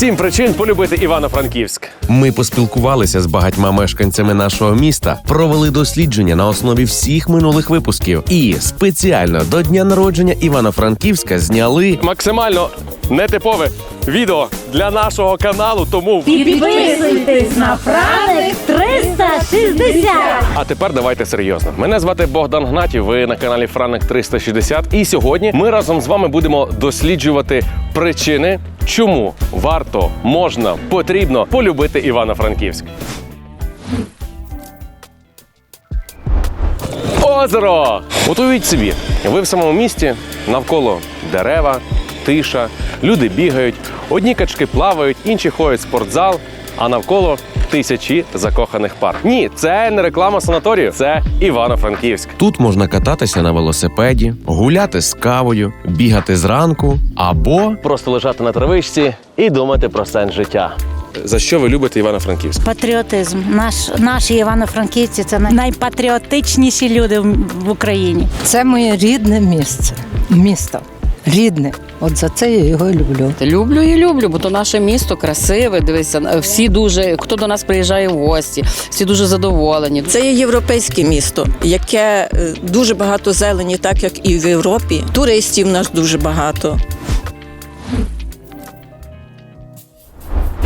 Сім причин полюбити Івано-Франківськ. Ми поспілкувалися з багатьма мешканцями нашого міста, провели дослідження на основі всіх минулих випусків і спеціально до дня народження Івано-Франківська зняли Максимально нетипове відео для нашого каналу. Тому Підписуйтесь на Франик 360. А тепер давайте серйозно. Мене звати Богдан Гнатів. Ви на каналі Франник 360. І сьогодні ми разом з вами будемо досліджувати причини, чому варто, можна, потрібно полюбити Івано-Франківськ. Озеро! От собі, ви в самому місті навколо дерева, тиша, люди бігають, одні качки плавають, інші ходять в спортзал, а навколо тисячі закоханих пар. Ні, це не реклама санаторію, це Івано-Франківськ. Тут можна кататися на велосипеді, гуляти з кавою, бігати зранку або Просто лежати на травичці і думати про сенс життя. За що ви любите Івано-Франківськ? Патріотизм. Наш, наші івано-франківці це найпатріотичніші люди в в Україні. Це моє рідне місце, місто. Рідне. От за це я його люблю. Люблю і люблю, бо то наше місто красиве. Дивися, всі дуже хто до нас приїжджає в гості, всі дуже задоволені. Це є європейське місто, яке е, дуже багато зелені, так як і в Європі. Туристів нас дуже багато.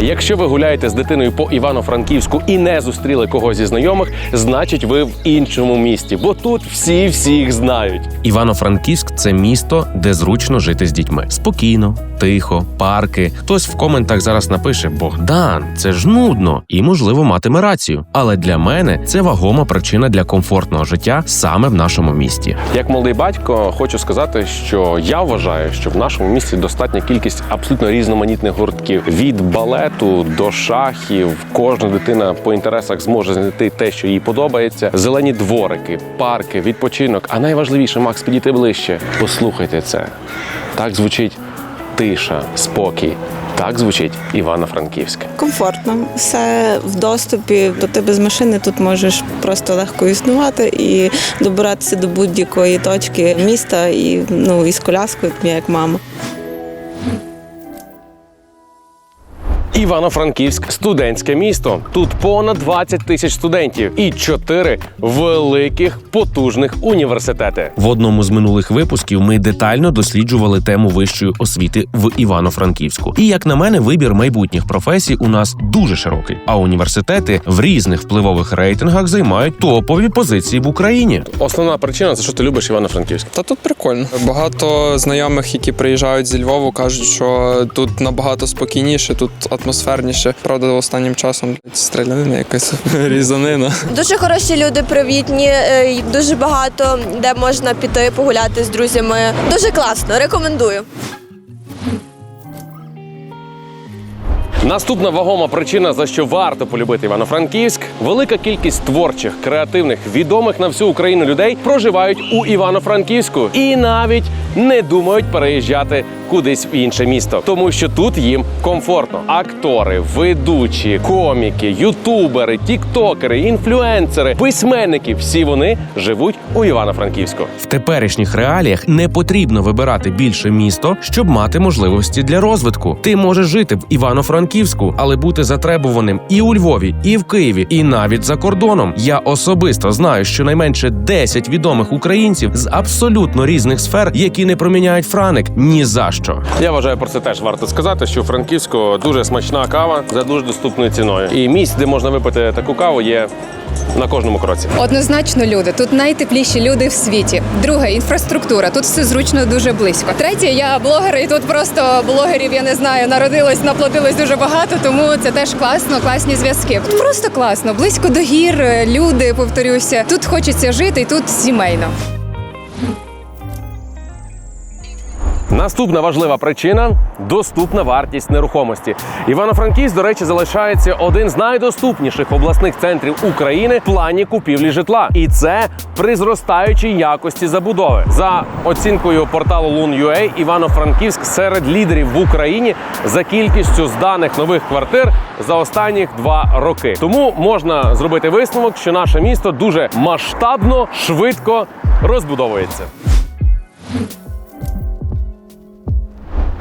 Якщо ви гуляєте з дитиною по Івано-Франківську і не зустріли когось зі знайомих, значить ви в іншому місті, бо тут всі всіх знають. Івано-Франківськ це місто, де зручно жити з дітьми. Спокійно, тихо, парки. Хтось в коментах зараз напише: Богдан, це ж нудно, і можливо матиме рацію. Але для мене це вагома причина для комфортного життя саме в нашому місті. Як молодий батько, хочу сказати, що я вважаю, що в нашому місті достатня кількість абсолютно різноманітних гуртків від балету до шахів. Кожна дитина по інтересах зможе знайти те, що їй подобається. Зелені дворики, парки, відпочинок. А найважливіше, Макс, підійти ближче. Послухайте це. Так звучить тиша, спокій. Так звучить Івано-Франківськ. комфортно. Все в доступі. То ти без машини тут можеш просто легко існувати і добиратися до будь-якої точки міста і ну і з коляскою, як мама. Івано-Франківськ студентське місто. Тут понад 20 тисяч студентів і чотири великих потужних університети. В одному з минулих випусків ми детально досліджували тему вищої освіти в Івано-Франківську. І як на мене, вибір майбутніх професій у нас дуже широкий. А університети в різних впливових рейтингах займають топові позиції в Україні. Основна причина це що ти любиш Івано-Франківськ. Та тут прикольно. Багато знайомих, які приїжджають зі Львову, кажуть, що тут набагато спокійніше, тут атмосферніше. Правда, останнім часом стрілянина якась різанина. Дуже хороші люди, привітні, е, дуже багато де можна піти погуляти з друзями. Дуже класно, рекомендую. Наступна вагома причина, за що варто полюбити Івано-Франківськ, велика кількість творчих, креативних, відомих на всю Україну людей проживають у Івано-Франківську і навіть не думають переїжджати кудись в інше місто, тому що тут їм комфортно. Актори, ведучі, коміки, ютубери, тіктокери, інфлюенсери, письменники всі вони живуть у Івано-Франківську. В теперішніх реаліях не потрібно вибирати більше місто, щоб мати можливості для розвитку. Ти можеш жити в Івано-Франківську, але бути затребуваним і у Львові, і в Києві, і навіть за кордоном. Я особисто знаю щонайменше 10 відомих українців з абсолютно різних сфер, які не проміняють франик ні за що. Я вважаю про це теж варто сказати, що у Франківську дуже смачна кава за дуже доступною ціною. І місць, де можна випити таку каву, є на кожному кроці. Однозначно люди. Тут найтепліші люди в світі. Друге інфраструктура. Тут все зручно дуже близько. Третє, я блогер, і тут просто блогерів, я не знаю, народилось, наплодилось дуже багато, тому це теж класно, класні зв'язки. Просто класно, близько до гір, е, люди, повторюся. Тут хочеться жити, і тут сімейно. Наступна важлива причина доступна вартість нерухомості. Івано-Франківськ, до речі, залишається один з найдоступніших обласних центрів України в плані купівлі житла, і це при зростаючій якості забудови. За оцінкою порталу Лун.ua, Івано-Франківськ серед лідерів в Україні за кількістю зданих нових квартир за останніх два роки. Тому можна зробити висновок, що наше місто дуже масштабно, швидко розбудовується.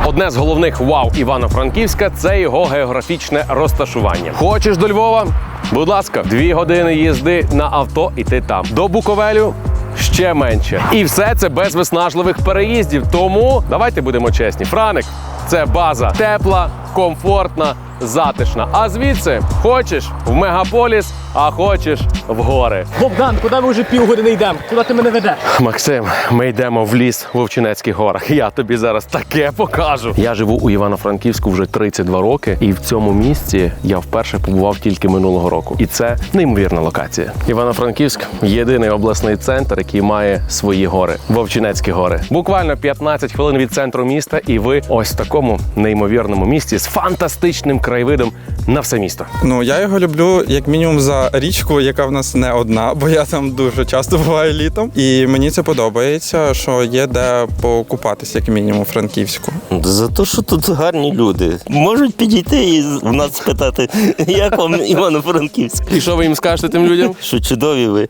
Одне з головних вау Івано-Франківська це його географічне розташування. Хочеш до Львова? Будь ласка, дві години їзди на авто, і ти там. До Буковелю. Ще менше, і все це без виснажливих переїздів. Тому давайте будемо чесні. Франик це база тепла, комфортна, затишна. А звідси хочеш в мегаполіс, а хочеш в гори. Богдан, куди ми вже півгодини йдемо? Куди ти мене ведеш? Максим, ми йдемо в ліс в Овчинецьких горах. Я тобі зараз таке покажу. Я живу у Івано-Франківську вже 32 роки, і в цьому місці я вперше побував тільки минулого року. І це неймовірна локація. Івано-Франківськ єдиний обласний центр, який має свої гори. Вовчинецькі гори. Буквально 15 хвилин від центру міста, і ви ось в такому неймовірному місці з фантастичним краєвидом на все місто. Ну я його люблю як мінімум за річку, яка в нас не одна, бо я там дуже часто буваю літом. І мені це подобається, що є де покупатись, як мінімум, Франківську. За те, що тут гарні люди. Можуть підійти і в нас спитати, як вам Івано-Франківськ. І що ви їм скажете тим людям? Що чудові ви.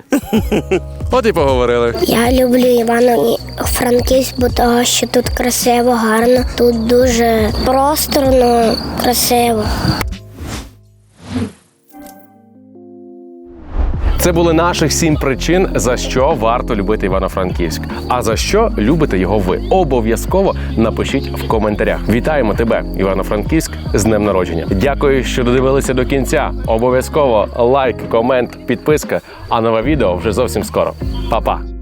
От і поговорили. Я люблю Івано-Франківськ, бо того, що тут красиво, гарно, тут дуже просторно, красиво. Це були наших сім причин, за що варто любити Івано-Франківськ. А за що любите його ви? Обов'язково напишіть в коментарях. Вітаємо тебе, Івано-Франківськ, з днем народження. Дякую, що додивилися до кінця. Обов'язково лайк, комент, підписка. А нове відео вже зовсім скоро. Па-па!